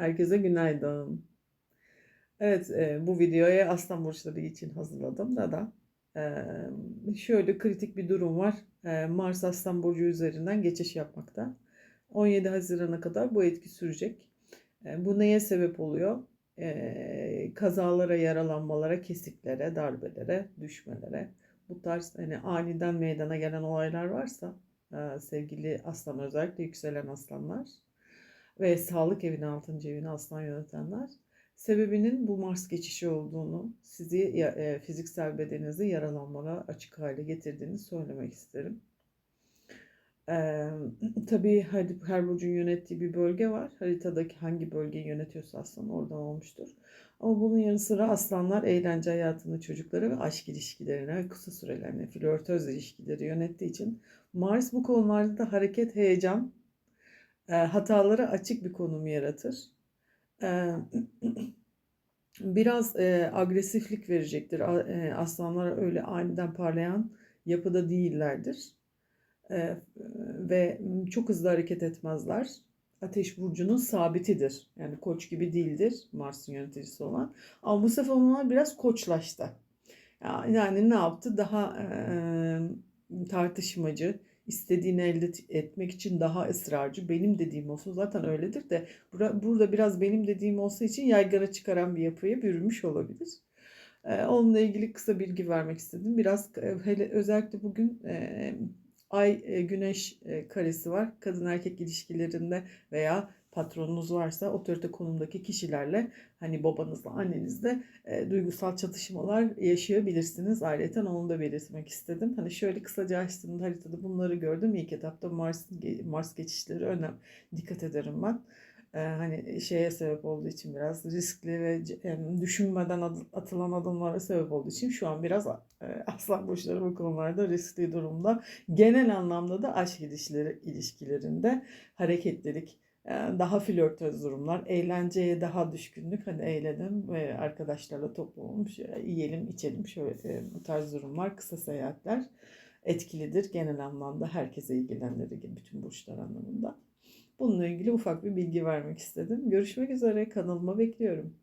Herkese günaydın. Evet, e, bu videoyu Aslan burçları için hazırladım da da e, şöyle kritik bir durum var. E, Mars Aslan burcu üzerinden geçiş yapmakta. 17 Haziran'a kadar bu etki sürecek. E, bu neye sebep oluyor? E, kazalara, yaralanmalara, kesiklere, darbelere, düşmelere. Bu tarz hani aniden meydana gelen olaylar varsa e, sevgili aslan özellikle yükselen aslanlar ve sağlık evini 6. evini aslan yönetenler sebebinin bu Mars geçişi olduğunu, sizi e, fiziksel bedeninizi yaralanmalara açık hale getirdiğini söylemek isterim. Ee, tabii her, her burcun yönettiği bir bölge var. Haritadaki hangi bölgeyi yönetiyorsa aslan oradan olmuştur. Ama bunun yanı sıra aslanlar eğlence hayatını, çocukları ve aşk ilişkilerine kısa süreliğine flörtöz ilişkileri yönettiği için Mars bu konularda da hareket, heyecan, e, hatalara açık bir konum yaratır. E, biraz e, agresiflik verecektir. E, aslanlar öyle aniden parlayan yapıda değillerdir. E, ve çok hızlı hareket etmezler. Ateş burcunun sabitidir. Yani koç gibi değildir Mars'ın yöneticisi olan. Ama bu sefer onlar biraz koçlaştı. Ya- Yani ne yaptı? Daha e, tartışmacı, istediğini elde et- etmek için daha ısrarcı. Benim dediğim olsun zaten öyledir de bura- burada biraz benim dediğim olsa için yaygara çıkaran bir yapıya bürünmüş olabilir. E, onunla ilgili kısa bilgi vermek istedim. Biraz hele özellikle bugün e, Ay e, Güneş e, karesi var. Kadın erkek ilişkilerinde veya patronunuz varsa otorite konumdaki kişilerle hani babanızla annenizle e, duygusal çatışmalar yaşayabilirsiniz. Ayrıca onu da belirtmek istedim. Hani şöyle kısaca açtığımda haritada bunları gördüm. İlk etapta Mars Mars geçişleri önem dikkat ederim ben. E, hani şeye sebep olduğu için biraz riskli ve düşünmeden atılan adımlara sebep olduğu için şu an biraz e, aslan burçları bu konularda riskli durumda. Genel anlamda da aşk ilişkileri ilişkilerinde hareketlilik, daha flörtöz durumlar, eğlenceye daha düşkünlük, hani eğlenelim ve arkadaşlarla toplanalım, şöyle yiyelim, içelim, şöyle e, bu tarz durumlar, kısa seyahatler etkilidir genel anlamda herkese ilgilenleri gibi bütün burçlar anlamında. Bununla ilgili ufak bir bilgi vermek istedim. Görüşmek üzere kanalıma bekliyorum.